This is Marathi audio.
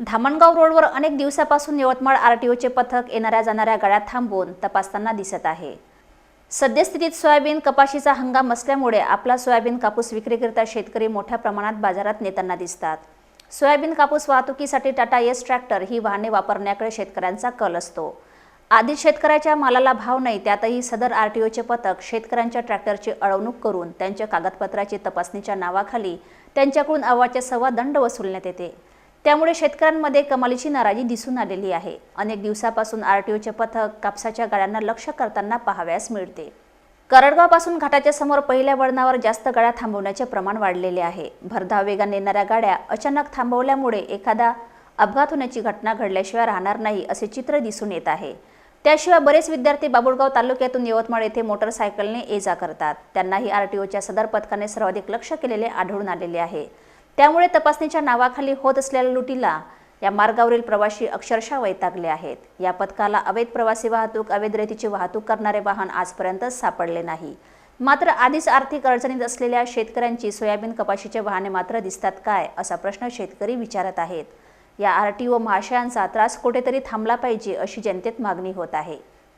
धामणगाव रोडवर अनेक दिवसापासून यवतमाळ आरटीओचे पथक येणाऱ्या जाणाऱ्या गाड्या थांबवून तपासताना दिसत आहे. सद्यस्थितीत सोयाबीन कपाशीचा हंगाम असल्यामुळे आपला सोयाबीन कापूस विक्रीकरिता शेतकरी मोठ्या प्रमाणात बाजारात नेताना दिसतात. सोयाबीन कापूस वाहतुकीसाठी टाटा एस ट्रॅक्टर ही वाहने वापरण्याकडे शेतकऱ्यांचा कल असतो. आधी शेतकऱ्याच्या मालाला भाव नाही त्यातही सदर आरटीओचे पथक शेतकऱ्यांच्या ट्रॅक्टरची अळवणूक करून त्यांच्या कागदपत्राची तपासणीच्या नावाखाली त्यांच्याकडून अव्वाच्या सव्वा दंड वसूलण्यात येते. त्यामुळे शेतकऱ्यांमध्ये कमालीची नाराजी दिसून आलेली आहे. अनेक दिवसापासून आरटीओचे पथक कापसाच्या गाड्यांना लक्ष करताना पाहाव्यास मिळते. करडगावपासून घाटाच्या समोर पहिल्या वळणावर जास्त गाड्या थांबवण्याचे प्रमाण वाढलेले आहे. भरधाव वेगाने येणाऱ्या गाड्या अचानक थांबवल्यामुळे एखादा अपघात होण्याची घटना घडल्याशिवाय राहणार नाही असे चित्र दिसून येत आहे. त्याशिवाय बरेच विद्यार्थी बाबुळगाव तालुक्यातून यवतमाळ येथे मोटरसायकलने ये जा करतात. त्यांनाही आरटीओच्या सदर पथकाने सर्वाधिक लक्ष केलेले आढळून आलेले आहे. त्यामुळे तपासणीच्या नावाखाली होत असलेल्या लुटीला या मार्गावरील प्रवासी अक्षरशः वैतागले आहेत. या पथकाला अवैध प्रवासी वाहतूक अवैध रेतीची वाहतूक करणारे वाहन आजपर्यंत सापडले नाही. मात्र आधीच आर्थिक अडचणीत असलेल्या शेतकऱ्यांची सोयाबीन कपाशीचे वाहने मात्र दिसतात काय असा प्रश्न शेतकरी विचारत आहेत. या आर टी ओ महाशयांचा त्रास कुठेतरी थांबला पाहिजे अशी जनतेत मागणी होत आहे.